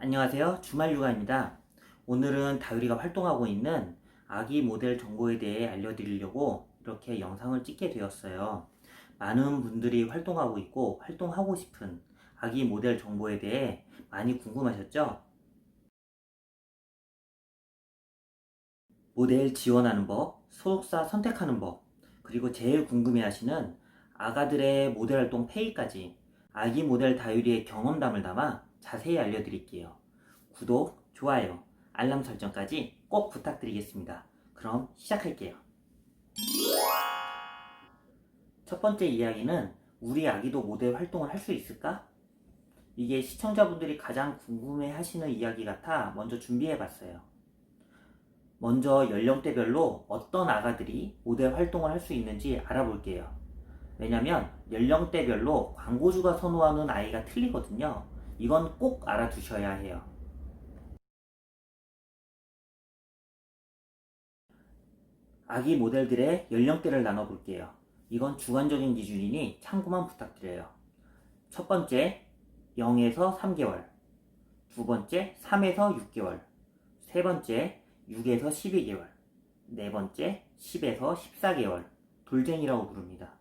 안녕하세요. 주말 육아입니다. 오늘은 다율이가 활동하고 있는 아기 모델 정보에 대해 알려드리려고 이렇게 영상을 찍게 되었어요. 많은 분들이 활동하고 있고 활동하고 싶은 아기 모델 정보에 대해 많이 궁금하셨죠? 모델 지원하는 법, 소속사 선택하는 법, 그리고 제일 궁금해 하시는 아가들의 모델 활동 페이까지 아기 모델 다율이의 경험담을 담아 자세히 알려드릴게요. 구독, 좋아요, 알람 설정까지 꼭 부탁드리겠습니다. 그럼 시작할게요. 첫 번째 이야기는 우리 아기도 모델 활동을 할 수 있을까? 이게 시청자분들이 가장 궁금해 하시는 이야기 같아 먼저 준비해 봤어요. 먼저 연령대별로 어떤 아가들이 모델 활동을 할 수 있는지 알아볼게요. 왜냐면 연령대별로 광고주가 선호하는 아이가 틀리거든요. 이건 꼭 알아두셔야 해요. 아기 모델들의 연령대를 나눠볼게요. 이건 주관적인 기준이니 참고만 부탁드려요. 첫 번째, 0에서 3개월. 두 번째, 3에서 6개월. 세 번째, 6에서 12개월. 네 번째, 10에서 14개월. 돌쟁이라고 부릅니다.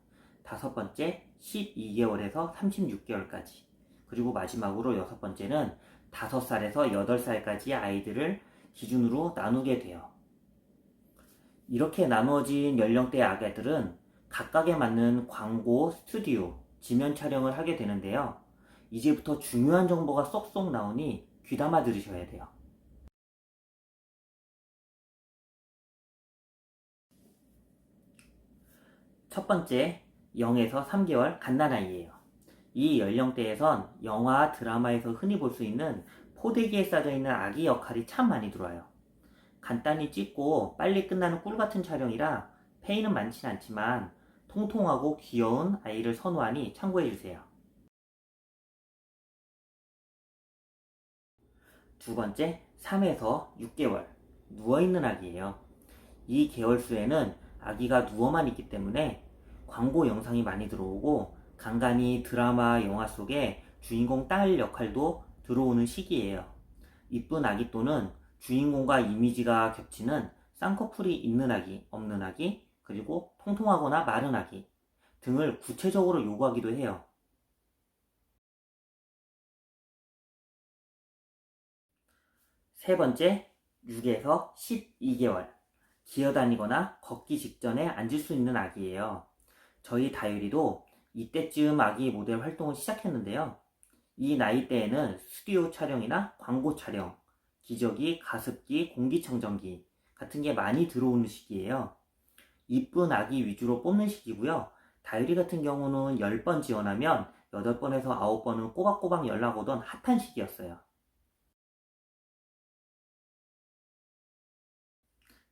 다섯 번째, 12개월에서 36개월까지. 그리고 마지막으로 여섯 번째는 5살에서 8살까지 아이들을 기준으로 나누게 돼요. 이렇게 나누어진 연령대 아가들은 각각에 맞는 광고, 스튜디오, 지면 촬영을 하게 되는데요. 이제부터 중요한 정보가 쏙쏙 나오니 귀담아 들으셔야 돼요. 첫 번째, 0에서 3개월 갓난아이예요. 이 연령대에선 영화, 드라마에서 흔히 볼 수 있는 포대기에 싸져 있는 아기 역할이 참 많이 들어와요. 간단히 찍고 빨리 끝나는 꿀 같은 촬영이라 페이는 많진 않지만 통통하고 귀여운 아이를 선호하니 참고해 주세요. 두 번째, 3에서 6개월 누워있는 아기예요. 이 개월수에는 아기가 누워만 있기 때문에 광고 영상이 많이 들어오고 간간히 드라마, 영화 속에 주인공 딸 역할도 들어오는 시기예요. 이쁜 아기 또는 주인공과 이미지가 겹치는 쌍꺼풀이 있는 아기, 없는 아기, 그리고 통통하거나 마른 아기 등을 구체적으로 요구하기도 해요. 세 번째, 6에서 12개월. 기어다니거나 걷기 직전에 앉을 수 있는 아기예요. 저희 다율이도 이때쯤 아기 모델 활동을 시작했는데요. 이 나이대에는 스튜디오 촬영이나 광고 촬영, 기저귀, 가습기, 공기청정기 같은 게 많이 들어오는 시기예요. 이쁜 아기 위주로 뽑는 시기고요. 다율이 같은 경우는 10번 지원하면 8번에서 9번은 꼬박꼬박 연락 오던 핫한 시기였어요.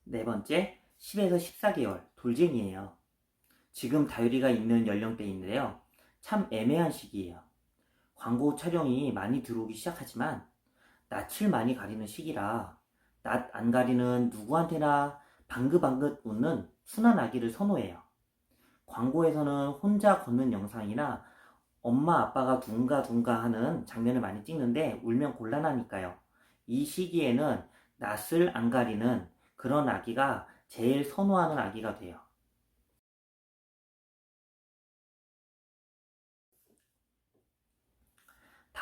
네 번째, 10에서 14개월 돌쟁이에요. 지금 다율이가 있는 연령대인데요. 참 애매한 시기예요. 광고 촬영이 많이 들어오기 시작하지만 낯을 많이 가리는 시기라 낯 안 가리는 누구한테나 방긋방긋 웃는 순한 아기를 선호해요. 광고에서는 혼자 걷는 영상이나 엄마 아빠가 둥가둥가 하는 장면을 많이 찍는데 울면 곤란하니까요. 이 시기에는 낯을 안 가리는 그런 아기가 제일 선호하는 아기가 돼요.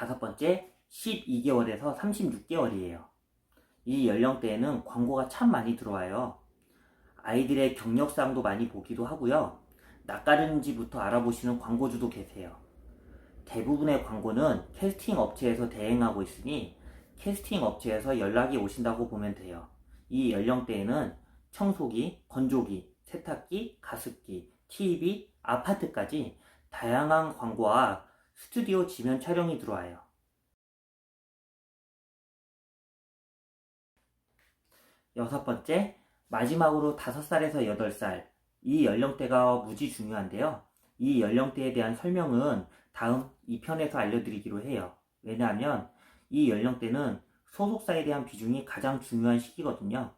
다섯 번째, 12개월에서 36개월이에요. 이 연령대에는 광고가 참 많이 들어와요. 아이들의 경력사항도 많이 보기도 하고요. 낯가리는지부터 알아보시는 광고주도 계세요. 대부분의 광고는 캐스팅 업체에서 대행하고 있으니 캐스팅 업체에서 연락이 오신다고 보면 돼요. 이 연령대에는 청소기, 건조기, 세탁기, 가습기, TV, 아파트까지 다양한 광고와 스튜디오 지면 촬영이 들어와요. 여섯 번째, 마지막으로 5살에서 8살. 이 연령대가 무지 중요한데요. 이 연령대에 대한 설명은 다음 2편에서 알려드리기로 해요. 왜냐하면 이 연령대는 소속사에 대한 비중이 가장 중요한 시기거든요.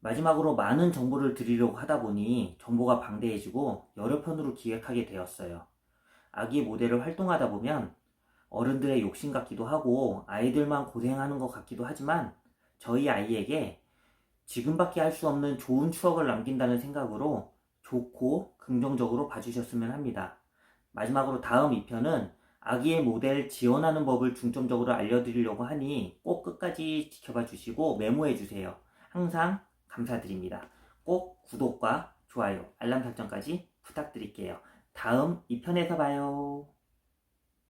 마지막으로 많은 정보를 드리려고 하다 보니 정보가 방대해지고 여러 편으로 기획하게 되었어요. 아기 모델을 활동하다 보면 어른들의 욕심 같기도 하고 아이들만 고생하는 것 같기도 하지만 저희 아이에게 지금밖에 할 수 없는 좋은 추억을 남긴다는 생각으로 좋고 긍정적으로 봐주셨으면 합니다. 마지막으로 다음 2편은 아기의 모델 지원하는 법을 중점적으로 알려드리려고 하니 꼭 끝까지 지켜봐 주시고 메모해 주세요. 항상 감사드립니다. 꼭 구독과 좋아요, 알람 설정까지 부탁드릴게요. 다음 2편에서 봐요.